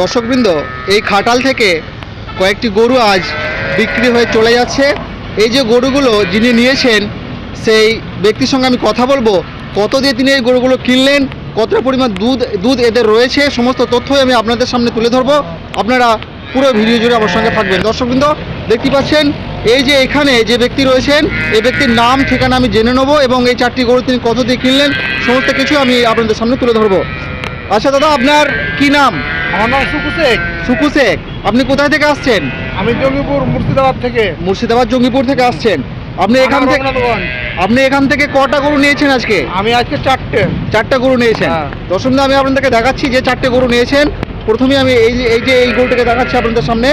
দর্শকবৃন্দ, এই খাটাল থেকে কয়েকটি গরু আজ বিক্রি হয়ে চলে যাচ্ছে। এই যে গরুগুলো যিনি নিয়েছেন, সেই ব্যক্তির সঙ্গে আমি কথা বলব। কত দিয়ে তিনি এই গরুগুলো কিনলেন, কতটা পরিমাণ দুধ দুধ এদের রয়েছে, সমস্ত তথ্যই আমি আপনাদের সামনে তুলে ধরবো। আপনারা পুরো ভিডিও জুড়ে আমার সঙ্গে থাকবেন। দর্শকবৃন্দ, দেখতে পাচ্ছেন, এই যে এখানে যে ব্যক্তি রয়েছেন, এই ব্যক্তির নাম, ঠিকানা আমি জেনে নেব এবং এই চারটি গরু তিনি কত দিয়ে কিনলেন, সমস্ত কিছু আমি আপনাদের সামনে তুলে ধরবো। আচ্ছা দাদা আপনার কি নাম? আমার নাম সুকু শেখ। সুকু শেখ আপনি কোথায় থেকে আসছেন? আমি জঙ্গিপুর মুর্শিদাবাদ থেকে। মুর্শিদাবাদ জঙ্গিপুর থেকে আসছেন। আপনি এখান থেকে আপনি এখান থেকে কটা গরু নিয়েছেন আজকে? আমি আজকে চারটে। চারটে গরু নিয়েছেন। হ্যাঁ। দর্শক আমি আপনাদেরকে দেখাচ্ছি যে চারটে গরু নিয়েছেন। প্রথমে আমি এই যে এই যে এই গরুটাকে দেখাচ্ছি আপনাদের সামনে।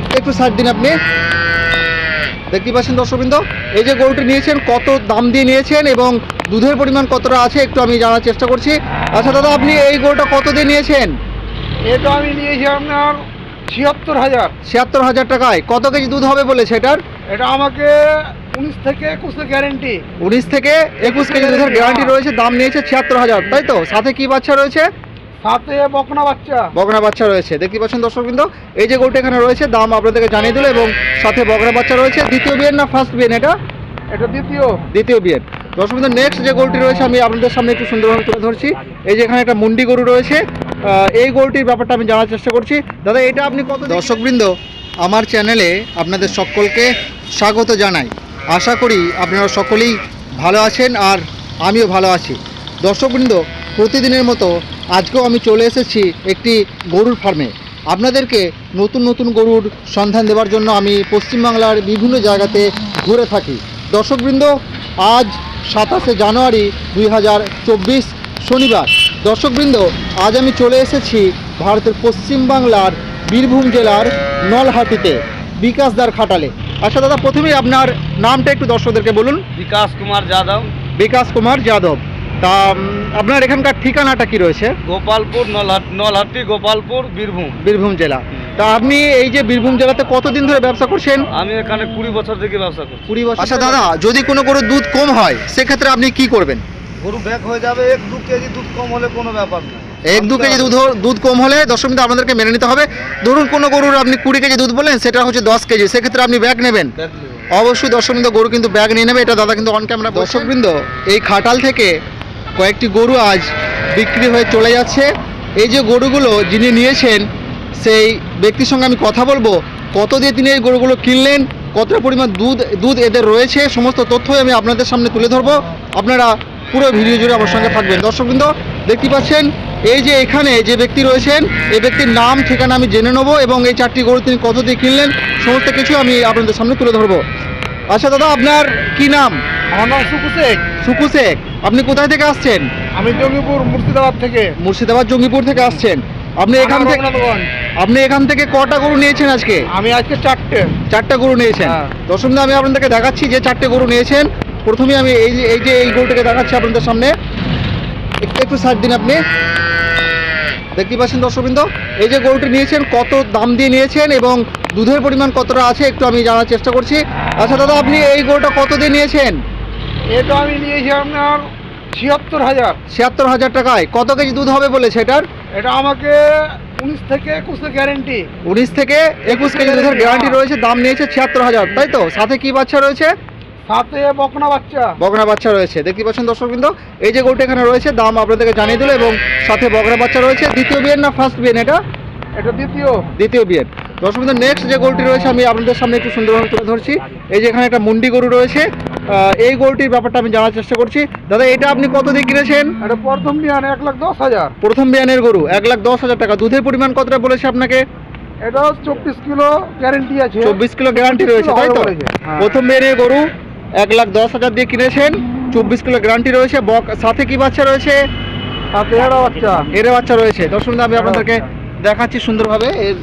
একটু একটু সাইড দিন আপনি। দেখতে পাচ্ছেন দর্শকবৃন্দ এই যে গরুটি নিয়েছেন কত দাম দিয়ে নিয়েছেন এবং দুধের পরিমাণ কতটা আছে একটু আমি জানার চেষ্টা করছি। আচ্ছা দাদা আপনি এই গরুটা কত দিয়ে নিয়েছেন? এটা আমি নিয়েছি আপনার ছিয়াত্তর হাজার। ছিয়াত্তর হাজার টাকায়। কত কেজি দুধ হবে বলেছে এটার এটা আমাকে উনিশ থেকে একুশে গ্যারেন্টি উনিশ থেকে একুশ কেজি দুধের গ্যারান্টি রয়েছে দাম নিয়েছে ছিয়াত্তর হাজার তাই তো? সাথে কি বাচ্চা রয়েছে? সাথে বকনা বাচ্চা। বগনা বাচ্চা রয়েছে। দেখতে পাচ্ছেন দর্শক কিন্তু এই যে গরুটা এখানে রয়েছে দাম আপনাদেরকে জানিয়ে দিল এবং সাথে বগনা বাচ্চা রয়েছে। দ্বিতীয় বিয়ের না ফার্স্ট বিয়েন এটা? এটা দ্বিতীয়। দ্বিতীয় বিয়ের দর্শক কিন্তু নেক্সট যে গরুটি রয়েছে আমি আপনাদের সামনে একটু সুন্দরভাবে তুলে ধরছি। এই যে এখানে একটা মুন্ডি গরু রয়েছে। এই গরুটির ব্যাপারটা আমি জানার চেষ্টা করছি। দাদা এটা আপনি কত দর্শকবৃন্দ আমার চ্যানেলে আপনাদের সকলকে স্বাগত জানাই। আশা করি আপনারা সকলেই ভালো আছেন আর আমিও ভালো আছি। দর্শকবৃন্দ প্রতিদিনের মতো আজকেও আমি চলে এসেছি একটি গরুর ফার্মে আপনাদেরকে নতুন নতুন গরুর সন্ধান দেওয়ার জন্য আমি পশ্চিমবাংলার বিভিন্ন জায়গাতে ঘুরে থাকি। দর্শকবৃন্দ আজ সাতাশে জানুয়ারি দুই হাজার চব্বিশ শনিবার। দর্শকবৃন্দ আজ আমি চলে এসেছি ভারতের পশ্চিমবাংলার বীরভূম জেলার নলহাটিতে বিকাশদার খাটালে। আচ্ছা দাদা প্রথমেই আপনার নামটা একটু দর্শকদেরকে বলুন। বিকাশ কুমার যাদব। বিকাশ কুমার যাদব। তা আপনার এখানকার ঠিকানাটা কি রয়েছে? গোপালপুর নলহাট নলহাটি গোপালপুর বীরভূম। বীরভূম জেলা। তা আপনি এই যে বীরভূম জেলাতে কতদিন ধরে ব্যবসা করছেন? আমি এখানে কুড়ি বছর থেকে ব্যবসা করছি। কুড়ি বছর আচ্ছা দাদা যদি কোনো গরুর দুধ কম হয় সেক্ষেত্রে আপনি কি করবেন? গরু ব্যাগ হয়ে যাবে এক দু কেজি দুধ কম হলে কোনো ব্যাপার না। এক দু কেজি দুধ হ- দুধ কম হলে দর্শক কিন্তু আপনাদেরকে মেনে নিতে হবে। ধরুন কোনো গরুর আপনি কুড়ি কেজি দুধ বলেন সেটা হচ্ছে দশ কেজি। সেক্ষেত্রে আপনি ব্যাগ নেবেন। অবশ্যই দর্শকবৃন্দ গরু কিন্তু ব্যাগ নিয়ে নেবে। এটা দাদা কিন্তু অন ক্যামেরা দর্শকবৃন্দ এই খাটাল থেকে কয়েকটি গরু আজ বিক্রি হয়ে চলে যাচ্ছে। এই যে গরুগুলো যিনি নিয়েছেন, সেই ব্যক্তির সঙ্গে আমি কথা বলব। কত দিয়ে তিনি এই গরুগুলো কিনলেন, কতটা পরিমাণ দুধ দুধ এদের রয়েছে, সমস্ত তথ্যই আমি আপনাদের সামনে তুলে ধরবো। আপনারা পুরো ভিডিও জুড়ে আমার সঙ্গে থাকবেন। দর্শকবৃন্দ, দেখতে পাচ্ছেন, এই যে এখানে যে ব্যক্তি রয়েছেন এই ব্যক্তির নাম, ঠিকানা আমি জেনে নেব এবং এই চারটি গরু তিনি কত দিয়ে কিনলেন, সমস্ত কিছু আমি আপনাদের সামনে তুলে ধরবো। আচ্ছা দাদা আপনার কি নাম? আমার নাম সুকু শেখ। সুকু শেখ আপনি কোথায় থেকে আসছেন? আমি জঙ্গিপুর মুর্শিদাবাদ থেকে। মুর্শিদাবাদ জঙ্গিপুর থেকে আসছেন। আপনি এখান থেকে আপনি এখান থেকে কটা গরু নিয়েছেন আজকে? আমি আজকে চারটে। চারটা গরু নিয়েছেন। হ্যাঁ। দর্শক আমি আপনাদেরকে দেখাচ্ছি যে চারটে গরু নিয়েছেন। প্রথমে আমি এই যে এই যে এই গরুটাকে দেখাচ্ছি আপনাদের সামনে। একটু একটু সাইড দিন আপনি। দেখতে পাচ্ছেন দর্শকবৃন্দ? এই যে গরুটি নিয়েছেন কত দাম দিয়ে নিয়েছেন এবং দুধের পরিমাণ কতটা আছে একটু আমি জানার চেষ্টা করছি। আচ্ছা দাদা আপনি এই গরুটা কত দিয়ে নিয়েছেন? এটা আমি নিয়েছি আপনার ছিয়াত্তর হাজার। ছিয়াত্তর হাজার টাকায়। কত কেজি দুধ হবে বলেছে এটার? এটা আমাকে উনিশ থেকে একুশে গ্যারেন্টি উনিশ থেকে একুশ কেজি দুধের গ্যারান্টি রয়েছে দাম নিয়েছে ছিয়াত্তর হাজার তাই তো? সাথে কি বাচ্চা রয়েছে? সাথে বকনা বাচ্চা। বাচ্চা রয়েছে। দেখতে পাচ্ছেন দর্শকবৃন্দ এই যে গরুটা এখানে রয়েছে দাম আপনাদেরকে জানিয়ে দিল এবং সাথে বগনা বাচ্চা রয়েছে। দ্বিতীয় বিয়ের না ফার্স্ট বিয়েন এটা? এটা দ্বিতীয়। দ্বিতীয় বিয়ের। দর্শকবৃন্দ নেক্সট যে গরুটি রয়েছে আমি আপনাদের সামনে একটু সুন্দরভাবে তুলে ধরছি। এই যে এখানে একটা মুন্ডি গরু রয়েছে এই গরুটির ব্যাপারটা আমি জানার চেষ্টা করছি। দাদা এটা আপনি কত দিয়ে কিনেছেন? এটা প্রথম বিয়ান এক লাখ দশ হাজার। প্রথম বিয়ানের গরু এক লাখ দশ হাজার টাকা। দুধের পরিমাণ কতটা বলেছে আপনাকে? এটা চব্বিশ কিলো গ্যারেন্টি আছে। চব্বিশ কিলো গ্যারান্টি রয়েছে তাই তো? হ্যাঁ। প্রথম বিয়ানের গরু এক লাখ দশ হাজার দিয়ে কিনেছেন। চব্বিশ কিলো গ্যারান্টি রয়েছে বক সাথে কি বাচ্চা রয়েছে? সাথে এরা বাচ্চা। এরে বাচ্চা রয়েছে। দর্শক আমি আপনাদেরকে দেখাচ্ছি সুন্দরভাবে। এর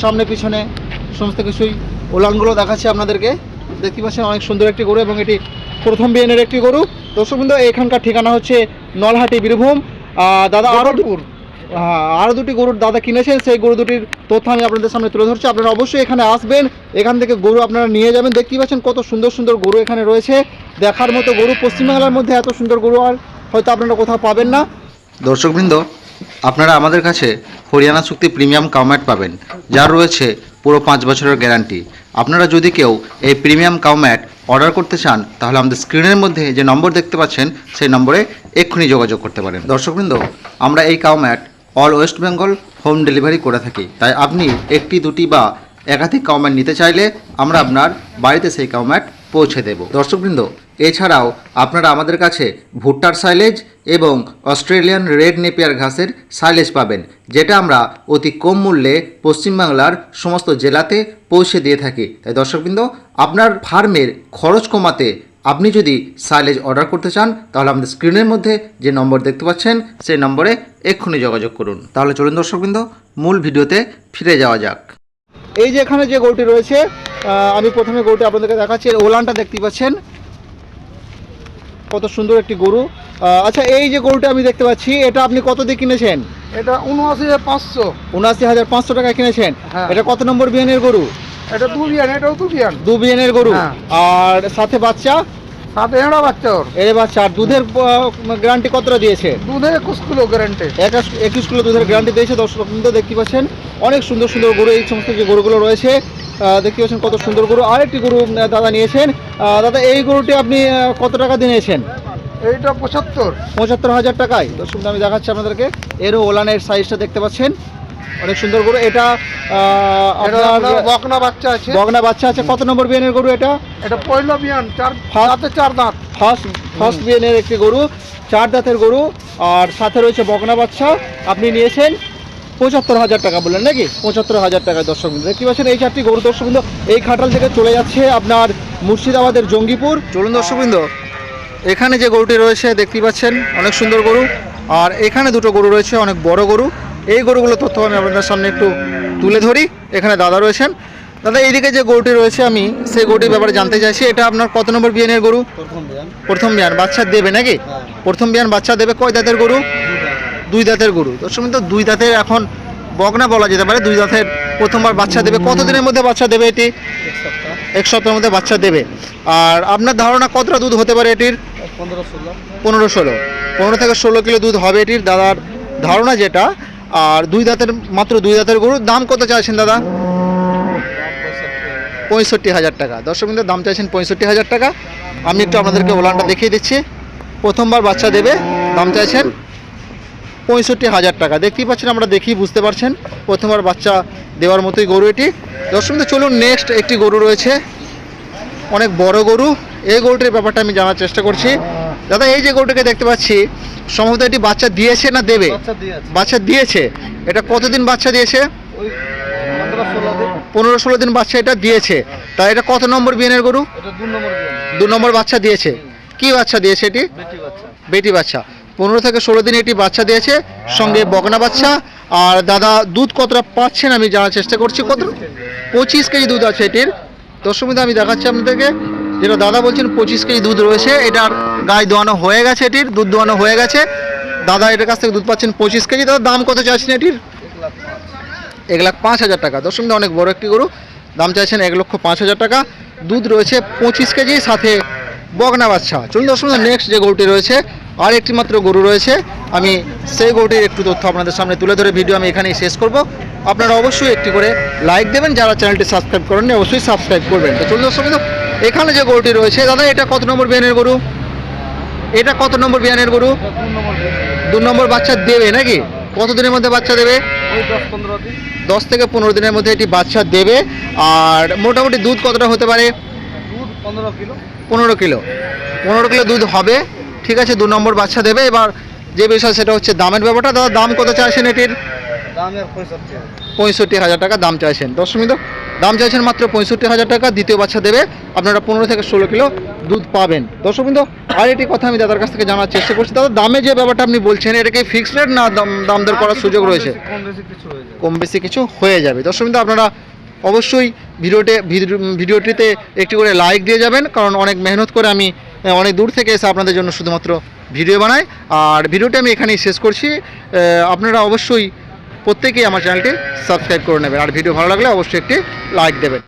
সামনে পিছনে সমস্ত কিছুই ওলানগুলো দেখাচ্ছি আপনাদেরকে। দেখতে পাচ্ছেন অনেক সুন্দর একটি গরু এবং এটি প্রথম বিয়ানের একটি গরু। দর্শক বন্ধু এখানকার ঠিকানা হচ্ছে নলহাটি বীরভূম। দাদা আরও গোপালপুর। হ্যাঁ আরও দুটি গরুর দাদা কিনেছেন সেই গরু দুটির তথ্য আমি আপনাদের সামনে তুলে ধরছি। আপনারা অবশ্যই এখানে আসবেন এখান থেকে গরু আপনারা নিয়ে যাবেন। দেখতেই পাচ্ছেন কত সুন্দর সুন্দর গরু এখানে রয়েছে। দেখার মতো গরু পশ্চিমবাংলার মধ্যে এত সুন্দর গরু আর হয়তো আপনারা কোথাও পাবেন না। দর্শকবৃন্দ আপনারা আমাদের কাছে হরিয়ানা চুক্তি প্রিমিয়াম কাউম্যাট পাবেন, যার রয়েছে পুরো পাঁচ বছরের গ্যারান্টি। আপনারা যদি কেউ এই প্রিমিয়াম কাউম্যাট অর্ডার করতে চান, তাহলে আমাদের স্ক্রিনের মধ্যে যে নম্বর দেখতে পাচ্ছেন, সেই নম্বরে এক্ষুনি যোগাযোগ করতে পারেন। দর্শকবৃন্দ, আমরা এই cowmat all West Bengal home delivery করে থাকি। তাই আপনি একটি, দুটি বা একাধিক কাউম্যাট নিতে চাইলে আমরা আপনার বাড়িতে সেই কাউম্যাট পৌঁছে দেব। দর্শকবৃন্দ, এছাড়াও আপনারা আমাদের কাছে ভুট্টার সাইলেজ এবং অস্ট্রেলিয়ান রেড নেপিয়ার ঘাসের সাইলেজ পাবেন, যেটা আমরা অতি কম মূল্যে পশ্চিমবাংলার সমস্ত জেলাতে পৌঁছে দিয়ে থাকি। তাই দর্শকবৃন্দ, আপনার ফার্মের খরচ কমাতে আপনি যদি সাইলেজ অর্ডার করতে চান, তাহলে আমাদের স্ক্রিনের মধ্যে যে নম্বর দেখতে পাচ্ছেন, সেই নম্বরে এক্ষুনি যোগাযোগ করুন। তাহলে চলুন দর্শকবৃন্দ, মূল ভিডিওতে ফিরে যাওয়া যাক। এই যে এখানে যে গরুটি রয়েছে আমি প্রথমে গরুটি আপনাদেরকে দেখাচ্ছি। ওলানটা দেখতে পাচ্ছেন। কত সুন্দর একটি গরু। আহ, আচ্ছা এই যে গরুটা আমি দেখতে পাচ্ছি এটা আপনি কত দিয়ে কিনেছেন? এটা উনআশি হাজার পাঁচশো। উনআশি হাজার পাঁচশো টাকা কিনেছেন। হ্যাঁ। এটা কত নম্বর বিয়ানের গরু? এটা দু বিয়ান এটাও দু বিয়ান। দু বিয়ানের গরু। হ্যাঁ। আর সাথে বাচ্চা? সাথে এড়া বাচ্চা ওর এর বাচ্চা আর দুধের গ্যারান্টি কতটা দিয়েছে? দুধে একুশ কিলো গ্যারেন্টি একাশ একুশ কিলো দুধের গ্যারান্টি দিয়েছে দর্শক দেখতে পাচ্ছেন অনেক সুন্দর সুন্দর গরু এই সমস্ত যে গরুগুলো রয়েছে দেখতে পাচ্ছেন কত সুন্দর গরু। আরেকটি গরু দাদা নিয়েছেন দাদা এই গরুটি আপনি কত টাকা দিয়ে নিয়েছেন? এইটা পঁচাত্তর। পঁচাত্তর হাজার টাকায়। দর্শক আমি দেখাচ্ছি আপনাদেরকে এরও ওলানের সাইজটা দেখতে পাচ্ছেন। অনেক সুন্দর গরু। এটা আপনার আপনার বকনা বাচ্চা আছে। বগনা বাচ্চা আছে। কত নম্বর বিয়ানের গরু এটা? এটা পয়লা বিয়ান চার ফার্স্ট- চার দাঁত। ফার্স্ট ফার্স্ট বিয়ানের একটি গরু চার দাঁতের গরু। আর সাথে রয়েছে বকনা বাচ্চা। আপনি নিয়েছেন পঁচাত্তর হাজার টাকা বললেন নাকি? পঁচাত্তর হাজার টাকা দর্শক দেখতে পাচ্ছেন এই চারটি গরু দর্শক এই খাটাল থেকে চলে যাচ্ছে আপনার মুর্শিদাবাদের জঙ্গিপুর। চলুন দর্শক এখানে যে গরুটি রয়েছে দেখতে পাচ্ছেন অনেক সুন্দর গরু। আর এখানে দুটো গরু রয়েছে অনেক বড় গরু। এই গরুগুলো তথ্য আমি আপনাদের সামনে একটু তুলে ধরি। এখানে দাদা রয়েছেন। দাদা এইদিকে যে গরুটি রয়েছে আমি সেই গরুটির ব্যাপারে জানতে চাইছি। এটা আপনার কত নম্বর বিয়ানের গরু? প্রথম বিয়ান। বাচ্চা দেবে নাকি? হ্যাঁ। প্রথম বিয়ান বাচ্চা দেবে কয় দাঁতের গরু? দুই দাঁতের। গরু। দর্শক তো দুই দাঁতের এখন বগনা বলা যেতে পারে। দুই দাঁতের প্রথমবার বাচ্চা দেবে। কতদিনের মধ্যে বাচ্চা দেবে এটি? এক এক সপ্তাহের মধ্যে বাচ্চা দেবে। আর আপনার ধারণা কতটা দুধ হতে পারে এটির? পনেরো ষোলো। পনেরো ষোলো। পনেরো থেকে ষোলো কিলো দুধ হবে এটির। দাদার ধারণা যেটা আর দুই দাঁতের, মাত্র দুই দাঁতের গরুর দাম কত চাইছেন দাদা? পঁয়ষট্টি হাজার টাকা। দর্শক বিন্দু, দাম চাইছেন পঁয়ষট্টি হাজার টাকা। আমি একটু আপনাদেরকে ওলানটা দেখিয়ে দিচ্ছি। প্রথমবার বাচ্চা দেবে, দাম চাইছেন পঁয়ষট্টি হাজার টাকা। দেখতেই পাচ্ছেন, আমরা দেখি, বুঝতে পারছেন। প্রথমবার বাচ্চা দেওয়ার মতোই গরু এটি। দর্শক বিন্দু, চলুন নেক্সট একটি গরু রয়েছে। অনেক বড় গরু। এই গরুটির ব্যাপারটা আমি জানার চেষ্টা করছি। দাদা, এই যে গরুটিকে দেখতে পাচ্ছি সম্ভবত এটি বাচ্চা দিয়েছে না দেবে? বাচ্চা দিয়েছে। এটা কতদিন বাচ্চা দিয়েছে? পনেরো ষোলো দিন। বাচ্চা এটা দিয়েছে। তা এটা কত নম্বর বিয়ানের গরু? দু নম্বর বাচ্চা দিয়েছে। কি বাচ্চা দিয়েছে এটি? বেটি বাচ্চা। পনেরো থেকে ষোলো দিন এটি বাচ্চা দিয়েছে। সঙ্গে বকনা বাচ্চা। আর দাদা দুধ কতটা পাচ্ছেন আমি জানার চেষ্টা করছি। কত? পঁচিশ কেজি দুধ আছে এটির। বিন্দু আমি দেখাচ্ছি আপনাদেরকে। যেটা দাদা বলছেন পঁচিশ কেজি দুধ রয়েছে এটার গায়ে দোয়ানো হয়ে গেছে এটির, দুধ দোয়ানো হয়ে গেছে। দাদা এটার কাছ থেকে দুধ পাচ্ছেন পঁচিশ কেজি, দাদা দাম কত চাইছেন এটির? এক লাখ পাঁচ হাজার টাকা। বিন্দু অনেক বড় একটি গরু, দাম চাইছেন এক লক্ষ পাঁচ হাজার টাকা। দুধ রয়েছে পঁচিশ কেজি, সাথে বগনা বাচ্চা। চলুন দর্শক নেক্সট যে গরুটি রয়েছে আর একটি মাত্র গরু রয়েছে। আমি সেই গরুটির একটু তথ্য আপনাদের সামনে তুলে ধরে ভিডিও আমি এখানেই শেষ করব। আপনারা অবশ্যই একটি করে লাইক দেবেন, যারা চ্যানেলটি সাবস্ক্রাইব করেননি, অবশ্যই সাবস্ক্রাইব করবেন। তো চলুন দর্শক এখানে যে গরুটি রয়েছে দাদা এটা কত নম্বর বিয়ানের গরু? এটা কত নম্বর বিয়ানের গরু? দু নম্বর বাচ্চা দেবে নাকি? কতদিনের মধ্যে বাচ্চা দেবে? দশ দশ থেকে পনেরো দিনের মধ্যে এটি বাচ্চা দেবে। আর মোটামুটি দুধ কতটা হতে পারে? দুধ পনেরো কিলো। পনেরো কিলো দুধ হবে। ঠিক আছে দু নম্বর বাচ্চা দেবে। এবার যে বিষয় সেটা হচ্ছে দামের ব্যাপারটা। দাদা দাম কত চাইছেন এটির? পঁয়ষট্টি হাজার। টাকা দাম চাইছেন। দশমিক দাম চাইছেন মাত্র পঁয়ষট্টি হাজার টাকা দ্বিতীয় বাচ্চা দেবে। আপনারা পনেরো থেকে ষোলো কিলো দুধ পাবেন। দর্শকবৃন্দ আর একটি কথা আমি দাদার কাছ থেকে জানার চেষ্টা করছি। দাদা দামে যে ব্যাপারটা আপনি বলছেন এটা কি ফিক্সড রেট না দাম দাম দর করার সুযোগ রয়েছে? কম বেশি কিছু হয়ে যাবে। কম বেশি কিছু হয়ে যাবে। দর্শক বিন্দু আপনারা অবশ্যই ভিডিওতে ভিডিও- ভিডিওটিতে একটি করে লাইক দিয়ে যাবেন কারণ অনেক মেহনত করে আমি অনেক দূর থেকে এসে আপনাদের জন্য শুধুমাত্র ভিডিও বানাই। আর ভিডিওটি আমি এখানেই শেষ করছি। আপনারা অবশ্যই প্রত্যেকেই আমার চ্যানেলটি সাবস্ক্রাইব করে নেবেন। আর ভিডিও ভালো লাগলে অবশ্যই একটি লাইক দেবেন।